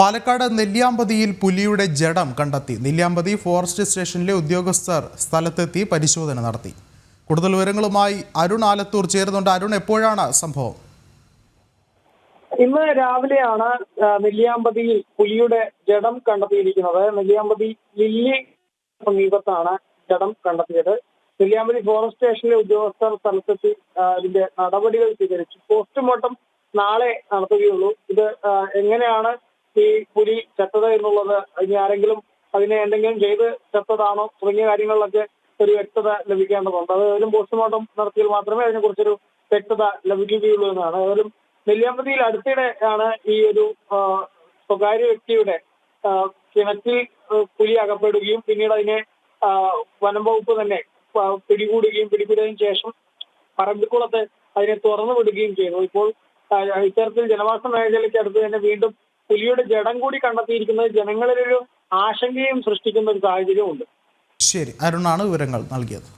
പാലക്കാട് നെല്ലിയാമ്പതിയിൽ പുലിയുടെ ജഡം കണ്ടെത്തി. നെല്ലിയാമ്പതി ഫോറസ്റ്റ് സ്റ്റേഷനിലെ ഉദ്യോഗസ്ഥർ സ്ഥലത്തെത്തി പരിശോധന നടത്തി. കൂടുതൽ വിവരങ്ങളുമായി അരുൺ ആലത്തൂർ ചേരുന്നുണ്ട്. അരുൺ എപ്പോഴാണ് സംഭവം? ഇന്ന് രാവിലെയാണ് നെല്ലിയാമ്പതിയിൽ പുലിയുടെ ജഡം കണ്ടെത്തിയിരിക്കുന്നത്. നെല്ലിയാമ്പതി ലില്ലി സമീപത്താണ് ജഡം കണ്ടെത്തിയത്. നെല്ലിയാമ്പതി ഫോറസ്റ്റ് സ്റ്റേഷനിലെ ഉദ്യോഗസ്ഥർ സ്ഥലത്തെത്തി ഇതിന്റെ നടപടികൾ സ്വീകരിച്ചു. പോസ്റ്റ്മോർട്ടം നാളെ നടത്തുകയുള്ളൂ. ഇത് എങ്ങനെയാണ് ഈ പുലി ചത്തത് എന്നുള്ളത് ഇനി ആരെങ്കിലും അതിനെ എന്തെങ്കിലും ചെയ്ത് ചത്തതാണോ തുടങ്ങിയ കാര്യങ്ങളിലൊക്കെ ഒരു വ്യക്തത ലഭിക്കേണ്ടതുണ്ട്. അത് ഏതായാലും പോസ്റ്റ്മോർട്ടം നടത്തിയാൽ മാത്രമേ അതിനെക്കുറിച്ചൊരു വ്യക്തത ലഭിക്കുകയുള്ളൂ എന്നാണ്. ഏതായാലും നെല്ലിയാമ്പതിയിൽ അടുത്തിടെ ആണ് ഈ ഒരു സ്വകാര്യ വ്യക്തിയുടെ കിണറ്റിൽ പുലി അകപ്പെടുകയും പിന്നീട് അതിനെ വനം വകുപ്പ് തന്നെ പിടികൂടുകയും പിടികൂടിയതിനു ശേഷം പറമ്പിക്കുളത്ത് അതിനെ തുറന്നു വിടുകയും ചെയ്തു. ഇപ്പോൾ ഇത്തരത്തിൽ ജനവാസ മേഖലയ്ക്ക് അടുത്ത് തന്നെ വീണ്ടും പുലിയുടെ ജഡം കൂടി കണ്ടെത്തിയിരിക്കുന്നത് ജനങ്ങളിലൊരു ആശങ്കയും സൃഷ്ടിക്കുന്ന ഒരു സാഹചര്യമുണ്ട് ശരി അരുണാണ് വിവരങ്ങൾ നൽകിയത്.